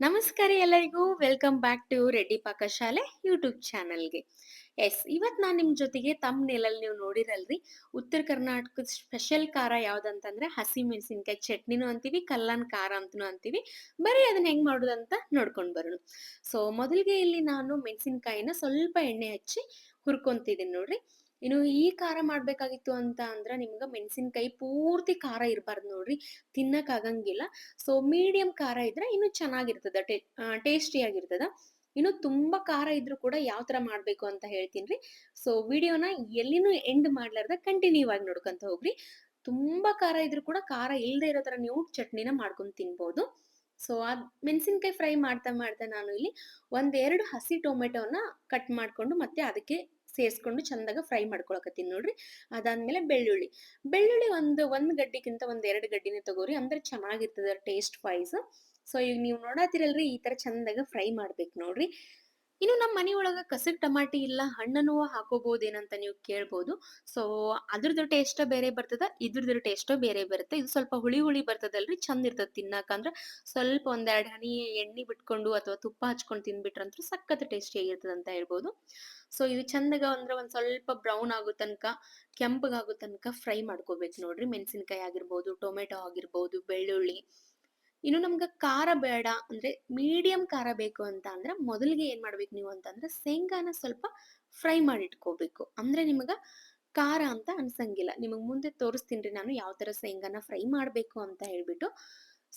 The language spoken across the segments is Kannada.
ನಮಸ್ಕಾರ ಎಲ್ಲರಿಗೂ. Welcome back to Reddy Pakashale YouTube ಚಾನಲ್ಗೆ. ಎಸ್ ಇವತ್ತು ನಾನು ನಿಮ್ಮ ಜೊತೆಗೆ ತಮ್ಮ ನೆಲಲ್ಲಿ ನೀವು ನೋಡಿರಲ್ರಿ, ಉತ್ತರ ಕರ್ನಾಟಕದ ಸ್ಪೆಷಲ್ ಖಾರ ಯಾವ್ದಂತಂದ್ರೆ ಹಸಿ ಮೆಣಸಿನ್ಕಾಯಿ ಚಟ್ನಿನೂ ಅಂತೀವಿ, ಕಲ್ಲನ್ ಖಾರ ಅಂತನೂ ಅಂತೀವಿ. ಬರೀ ಅದನ್ನ ಹೆಂಗ್ ಮಾಡೋದಂತ ನೋಡ್ಕೊಂಡು ಬರೋಣ. ಸೊ ಮೊದಲಿಗೆ ಇಲ್ಲಿ ನಾನು ಮೆಣಸಿನ್ಕಾಯಿನ ಸ್ವಲ್ಪ ಎಣ್ಣೆ ಹಚ್ಚಿ ಹುರ್ಕೊಂತಿದ್ದೀನಿ ನೋಡ್ರಿ. ಇನ್ನು ಈ ಖಾರ ಮಾಡಬೇಕಾಗಿತ್ತು ಅಂತ ಅಂದ್ರೆ ನಿಮ್ಗೆ ಮೆಣಸಿನ್ಕಾಯಿ ಪೂರ್ತಿ ಖಾರ ಇರಬಾರ್ದು ನೋಡ್ರಿ, ತಿನ್ನಕ್ ಆಗಂಗಿಲ್ಲ. ಸೊ ಮೀಡಿಯಂ ಖಾರ ಇದ್ರೆ ಇನ್ನು ಚೆನ್ನಾಗಿರ್ತದ ಟೇಸ್ಟಿ ಆಗಿರ್ತದ ಇನ್ನು ತುಂಬಾ ಖಾರ ಇದ್ರೂ ಕೂಡ ಯಾವ ತರ ಮಾಡ್ಬೇಕು ಅಂತ ಹೇಳ್ತೀನಿ. ಸೊ ವಿಡಿಯೋನ ಎಲ್ಲಿನೂ ಎಂಡ್ ಮಾಡ್ಲಾರ್ದ ಕಂಟಿನ್ಯೂ ಆಗಿ ನೋಡ್ಕೊಂತ ಹೋಗ್ರಿ. ತುಂಬಾ ಖಾರ ಇದ್ರೂ ಕೂಡ ಖಾರ ಇಲ್ಲದೆ ಇರೋ ತರ ನೀವು ಚಟ್ನಿನ ಮಾಡ್ಕೊಂಡು ತಿನ್ಬೋದು. ಸೊ ಅದ್ ಮೆಣಸಿನ್ಕಾಯಿ ಫ್ರೈ ಮಾಡ್ತಾ ಮಾಡ್ತಾ ನಾನು ಇಲ್ಲಿ ಒಂದೆರಡು ಹಸಿ ಟೊಮೆಟೊನ ಕಟ್ ಮಾಡ್ಕೊಂಡು ಮತ್ತೆ ಅದಕ್ಕೆ ಸೇರಿಸ್ಕೊಂಡು ಚಂದಾಗ ಫ್ರೈ ಮಾಡ್ಕೊಳಕತ್ತೀನಿ ನೋಡ್ರಿ. ಅದಾದ್ಮೇಲೆ ಬೆಳ್ಳುಳ್ಳಿ. ಬೆಳ್ಳುಳ್ಳಿ ಒಂದು ಒಂದು ಗಡ್ಡಿಗಿಂತ ಒಂದು ಎರಡು ಗಡ್ಡಿನೇ ತಗೋರಿ. ಅಂದ್ರೆ ಚೆನ್ನಾಗಿರ್ತದ ಟೇಸ್ಟ್ ವೈಸ್ ಸೊ ಈಗ ನೀವು ನೋಡತ್ತೀರಲ್ರಿ ಈ ತರ ಚಂದಾಗ ಫ್ರೈ ಮಾಡ್ಬೇಕು ನೋಡ್ರಿ. ಇನ್ನು ನಮ್ಮ ಮನೆ ಒಳಗ ಕಸಕ್ ಟಮಾಟಿ ಇಲ್ಲ, ಹಣ್ಣನ್ನು ಹಾಕೋಬಹುದೇನಂತ ನೀವು ಕೇಳ್ಬೋದು. ಸೊ ಅದ್ರದ್ದು ಟೇಸ್ಟ್ ಬೇರೆ ಬರ್ತದ, ಇದ್ರದ್ದು ಟೇಸ್ಟ್ ಬೇರೆ ಬರುತ್ತೆ. ಇದು ಸ್ವಲ್ಪ ಹುಳಿ ಹುಳಿ ಬರ್ತದಲ್ರಿ, ಚಂದ ಇರ್ತದ ತಿನ್ನಾಕ ಅಂದ್ರ ಸ್ವಲ್ಪ ಒಂದೆರಡು ಹನಿ ಎಣ್ಣೆ ಬಿಟ್ಕೊಂಡು ಅಥವಾ ತುಪ್ಪ ಹಚ್ಕೊಂಡು ತಿನ್ಬಿಟ್ರಂತ್ರ ಸಖತ್ ಟೇಸ್ಟಿ ಆಗಿರ್ತದ ಅಂತ ಹೇಳ್ಬೋದು. ಸೊ ಇದು ಚಂದಗ ಅಂದ್ರೆ ಒಂದ್ ಸ್ವಲ್ಪ ಬ್ರೌನ್ ಆಗೋ ತನಕ, ಕೆಂಪಗಾಗೋ ತನಕ ಫ್ರೈ ಮಾಡ್ಕೋಬೇಕು ನೋಡ್ರಿ. ಮೆಣಸಿನಕಾಯಿ ಆಗಿರ್ಬೋದು, ಟೊಮೆಟೊ ಆಗಿರ್ಬೋದು, ಬೆಳ್ಳುಳ್ಳಿ ಇನ್ನು ನಮ್ಗೆ ಖಾರ ಬೇಡ ಅಂದ್ರೆ ಮೀಡಿಯಂ ಖಾರ ಬೇಕು ಅಂತ ಅಂದ್ರೆ ಮೊದಲಿಗೆ ಏನ್ ಮಾಡ್ಬೇಕು ನೀವು ಅಂತಂದ್ರೆ ಶೇಂಗಾನ ಸ್ವಲ್ಪ ಫ್ರೈ ಮಾಡಿ ಇಟ್ಕೋಬೇಕು. ಅಂದ್ರೆ ನಿಮಗೆ ಖಾರ ಅಂತ ಅನ್ಸಂಗಿಲ್ಲ. ನಿಮಗೆ ಮುಂದೆ ತೋರಿಸ್ತೀನಿ ರೀ ನಾನು ಯಾವ ತರ ಶೇಂಗಾನ ಫ್ರೈ ಮಾಡ್ಬೇಕು ಅಂತ ಹೇಳ್ಬಿಟ್ಟು.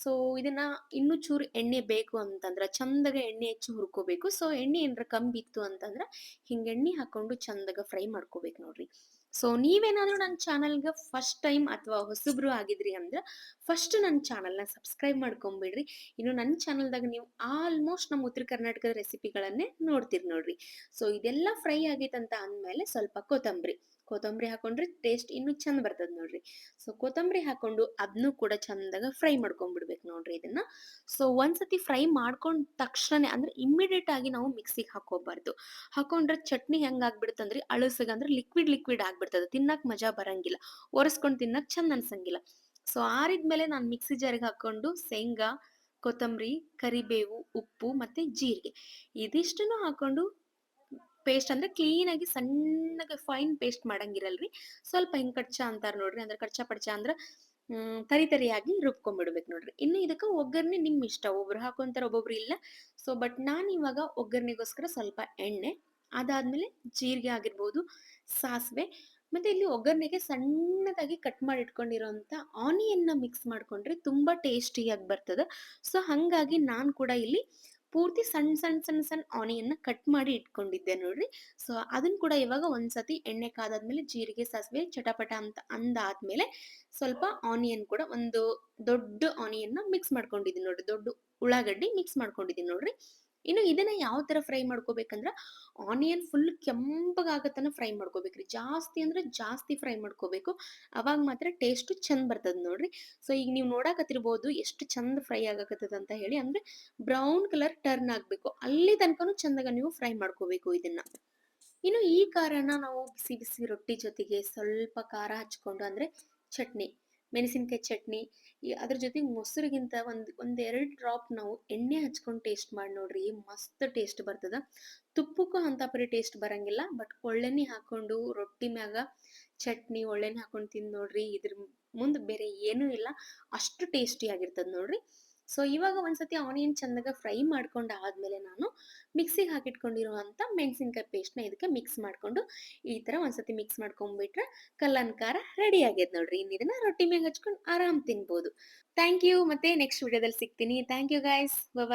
ಸೊ, ಇದನ್ನ ಇನ್ನೂ ಚೂರು ಎಣ್ಣೆ ಬೇಕು ಅಂತಂದ್ರೆ, ಚಂದಗ ಎಣ್ಣೆ ಹೆಚ್ಚು ಹುರ್ಕೋಬೇಕು. ಸೊ, ಎಣ್ಣೆ ಏನಾರ ಕಮ್ಮಿ ಇತ್ತು ಅಂತಂದ್ರೆ, ಹಿಂಗೆ ಎಣ್ಣೆ ಹಾಕೊಂಡು ಚಂದಗ ಫ್ರೈ ಮಾಡ್ಕೋಬೇಕು ನೋಡ್ರಿ. ಸೊ, ನೀವೇನಾದ್ರೂ ನನ್ನ ಚಾನಲ್ಗೆ ಫಸ್ಟ್ ಟೈಮ್ ಅಥವಾ ಹೊಸಬ್ರು ಆಗಿದ್ರಿ ಅಂದ್ರೆ, ಫಸ್ಟ್ ನನ್ನ ಚಾನಲ್ನ ಸಬ್ಸ್ಕ್ರೈಬ್ ಮಾಡ್ಕೊಂಬಿಡ್ರಿ. ಇನ್ನು ನನ್ನ ಚಾನಲ್ದಾಗ ನೀವು ಆಲ್ಮೋಸ್ಟ್ ನಮ್ಮ ಉತ್ತರ ಕರ್ನಾಟಕದ ರೆಸಿಪಿಗಳನ್ನೇ ನೋಡ್ತೀರಿ ನೋಡ್ರಿ. ಸೊ, ಇದೆಲ್ಲ ಫ್ರೈ ಆಗೈತಂತ ಅಂದಮೇಲೆ ಸ್ವಲ್ಪ ಕೊತ್ತಂಬರಿ. ಕೊತ್ತಂಬರಿ ಹಾಕೊಂಡ್ರೆ ಟೇಸ್ಟ್ ಇನ್ನೂ ಚಂದ ಬರ್ತದ ನೋಡ್ರಿ. ಸೊ ಕೊತ್ತಂಬರಿ ಹಾಕೊಂಡು ಅದನ್ನು ಕೂಡ ಚಂದಾಗ ಫ್ರೈ ಮಾಡ್ಕೊಂಡ್ಬಿಡ್ಬೇಕು ನೋಡ್ರಿ ಇದನ್ನ. ಸೊ ಒಂದ್ಸತಿ ಫ್ರೈ ಮಾಡ್ಕೊಂಡ ತಕ್ಷಣ ಅಂದ್ರೆ ಇಮ್ಮಿಡಿಯೇಟ್ ಆಗಿ ನಾವು ಮಿಕ್ಸಿಗೆ ಹಾಕೋಬಾರ್ದು. ಹಾಕೊಂಡ್ರೆ ಚಟ್ನಿ ಹೆಂಗ್ ಆಗ್ಬಿಡುತ್ತಂದ್ರೆ ಅಳಸಗ ಅಂದ್ರೆ ಲಿಕ್ವಿಡ್ ಲಿಕ್ವಿಡ್ ಆಗ್ಬಿಡ್ತದೆ. ತಿನ್ನಕ್ ಮಜಾ ಬರಂಗಿಲ್ಲ. ಒರೆಸ್ಕೊಂಡು ತಿನ್ನಕ್ ಚಂದ ಅನ್ಸಂಗಿಲ್ಲ. ಸೊ ಆರಿದ್ಮೇಲೆ ನಾನು ಮಿಕ್ಸಿ ಜಾರಿಗೆ ಹಾಕೊಂಡು ಶೇಂಗಾ, ಕೊತ್ತಂಬರಿ, ಕರಿಬೇವು, ಉಪ್ಪು ಮತ್ತೆ ಜೀರಿಗೆ. ಇದಿಷ್ಟನ್ನು ಹಾಕೊಂಡು ಪೇಸ್ಟ್ ಅಂದ್ರೆ ಕ್ಲೀನ್ ಆಗಿ ಸಣ್ಣಗೆ ಫೈನ್ ಪೇಸ್ಟ್ ಮಾಡಂಗಿರಲ್ರಿ. ಸ್ವಲ್ಪ ಹಿಂಗ್ ಕಡ್ಚ ಅಂತಾರ ನೋಡ್ರಿ, ಅಂದ್ರೆ ಕಡ್ಚ ಪಡ್ಚ ಅಂದ್ರ ತರಿ ತರಿಯಾಗಿ ರುಬ್ಕೊಂಡ್ಬಿಡ್ಬೇಕು ನೋಡ್ರಿ. ಇನ್ನು ಇದಕ್ಕೆ ಒಗ್ಗರಣೆ ನಿಮ್ ಇಷ್ಟ, ಒಬ್ರು ಹಾಕೊಂತಾರ ಒಬ್ಬೊಬ್ರು ಇಲ್ಲ. ಸೊ ಬಟ್ ನಾನು ಇವಾಗ ಒಗ್ಗರಣೆಗೋಸ್ಕರ ಸ್ವಲ್ಪ ಎಣ್ಣೆ, ಅದಾದ್ಮೇಲೆ ಜೀರಿಗೆ ಆಗಿರ್ಬೋದು, ಸಾಸಿವೆ, ಮತ್ತೆ ಇಲ್ಲಿ ಒಗ್ಗರಣೆಗೆ ಸಣ್ಣದಾಗಿ ಕಟ್ ಮಾಡಿ ಇಟ್ಕೊಂಡಿರೋಂಥ ಆನಿಯನ್ನ ಮಿಕ್ಸ್ ಮಾಡ್ಕೊಂಡ್ರೆ ತುಂಬಾ ಟೇಸ್ಟಿಯಾಗಿ ಬರ್ತದ. ಸೊ ಹಂಗಾಗಿ ನಾನು ಕೂಡ ಇಲ್ಲಿ ಪೂರ್ತಿ ಸಣ್ಣ ಸಣ್ಣ ಸಣ್ಣ ಸಣ್ಣ ಆನಿಯನ್ನ ಕಟ್ ಮಾಡಿ ಇಟ್ಕೊಂಡಿದ್ದೆ ನೋಡ್ರಿ. ಸೊ ಅದನ್ನ ಕೂಡ ಇವಾಗ ಒಂದ್ಸತಿ ಎಣ್ಣೆ ಕಾದಾದ್ಮೇಲೆ ಜೀರಿಗೆ, ಸಾಸಿವೆ, ಚಟಪಟ ಅಂತ ಅಂದಾದ್ಮೇಲೆ ಸ್ವಲ್ಪ ಆನಿಯನ್ ಕೂಡ ಒಂದು ದೊಡ್ಡ ಆನಿಯನ್ನ ಮಿಕ್ಸ್ ಮಾಡ್ಕೊಂಡಿದ್ದೀನಿ ನೋಡ್ರಿ. ದೊಡ್ಡ ಉಳ್ಳಾಗಡ್ಡಿ ಮಿಕ್ಸ್ ಮಾಡ್ಕೊಂಡಿದ್ದೀನಿ ನೋಡ್ರಿ. ಇನ್ನು ಇದನ್ನ ಯಾವ ತರ ಫ್ರೈ ಮಾಡ್ಕೋಬೇಕಂದ್ರ ಆನಿಯನ್ ಫುಲ್ ಕೆಂಪಗಾಗತ್ತನ ಫ್ರೈ ಮಾಡ್ಕೋಬೇಕ್ರಿ. ಜಾಸ್ತಿ ಅಂದ್ರೆ ಜಾಸ್ತಿ ಫ್ರೈ ಮಾಡ್ಕೋಬೇಕು. ಅವಾಗ ಮಾತ್ರ ಟೇಸ್ಟ್ ಚಂದ ಬರ್ತದ ನೋಡ್ರಿ. ಸೊ, ಈಗ ನೀವು ನೋಡಾಕತ್ತಿರ್ಬೋದು ಎಷ್ಟು ಚಂದ ಫ್ರೈ ಆಗಕತ್ತದ ಅಂತ ಹೇಳಿ ಅಂದ್ರೆ ಬ್ರೌನ್ ಕಲರ್ ಟರ್ನ್ ಆಗ್ಬೇಕು. ಅಲ್ಲಿ ತನಕನೂ ಚಂದಾಗ ನೀವು ಫ್ರೈ ಮಾಡ್ಕೋಬೇಕು ಇದನ್ನ. ಇನ್ನು ಈ ಖಾರನ ನಾವು ಬಿಸಿ ಬಿಸಿ ರೊಟ್ಟಿ ಜೊತೆಗೆ ಸ್ವಲ್ಪ ಖಾರ ಹಚ್ಕೊಂಡು ಅಂದ್ರೆ ಚಟ್ನಿ. ಮೆಣಸಿನ್ಕಾಯಿ ಚಟ್ನಿ ಅದ್ರ ಜೊತೆಗೆ ಮೊಸರಿಗಿಂತ ಒಂದು, ಒಂದೆರಡು ಡ್ರಾಪ್ ನಾವು ಎಣ್ಣೆ ಹಚ್ಕೊಂಡು ಟೇಸ್ಟ್ ಮಾಡಿ ನೋಡ್ರಿ, ಮಸ್ತ್ ಟೇಸ್ಟ್ ಬರ್ತದ. ತುಪ್ಪಕ್ಕೂ ಅಂತ ಪರಿ ಟೇಸ್ಟ್ ಬರಂಗಿಲ್ಲ ಬಟ್ ಒಳ್ಳೆಣ್ಣೆ ಹಾಕೊಂಡು ರೊಟ್ಟಿ ಮ್ಯಾಗ ಚಟ್ನಿ ಒಳ್ಳೆಣ್ಣೆ ಹಾಕೊಂಡು ತಿಂದು ನೋಡ್ರಿ, ಇದ್ರ ಮುಂದೆ ಬೇರೆ ಏನೂ ಇಲ್ಲ, ಅಷ್ಟು ಟೇಸ್ಟಿ ಆಗಿರ್ತದ ನೋಡ್ರಿ. ಸೊ, ಇವಾಗ ಒಂದ್ಸತಿ ಆನಿಯನ್ ಚಂದಾಗ ಫ್ರೈ ಮಾಡ್ಕೊಂಡ್ ಆದ್ಮೇಲೆ ನಾನು ಮಿಕ್ಸಿಗೆ ಹಾಕಿಟ್ಕೊಂಡಿರುವಂಥ ಮೆಣಸಿನ್ಕಾಯಿ ಪೇಸ್ಟ್ನ ಇದಕ್ಕೆ ಮಿಕ್ಸ್ ಮಾಡ್ಕೊಂಡು, ಈ ತರ ಒಂದ್ಸತಿ ಮಿಕ್ಸ್ ಮಾಡ್ಕೊಂಡ್ಬಿಟ್ರೆ ಕಲ್ಲನ್ ಖಾರ ರೆಡಿ ಆಗ್ಯದ ನೋಡ್ರಿ. ಇನ್ನು ಇದನ್ನ ರೊಟ್ಟಿ ಮೇಲೆ ಹಚ್ಕೊಂಡು ಆರಾಮ್ ತಿನ್ಬೋದು. ಥ್ಯಾಂಕ್ ಯು ಮತ್ತೆ ನೆಕ್ಸ್ಟ್ ವಿಡಿಯೋದಲ್ಲಿ ಸಿಗ್ತೀನಿ. Thank you guys bye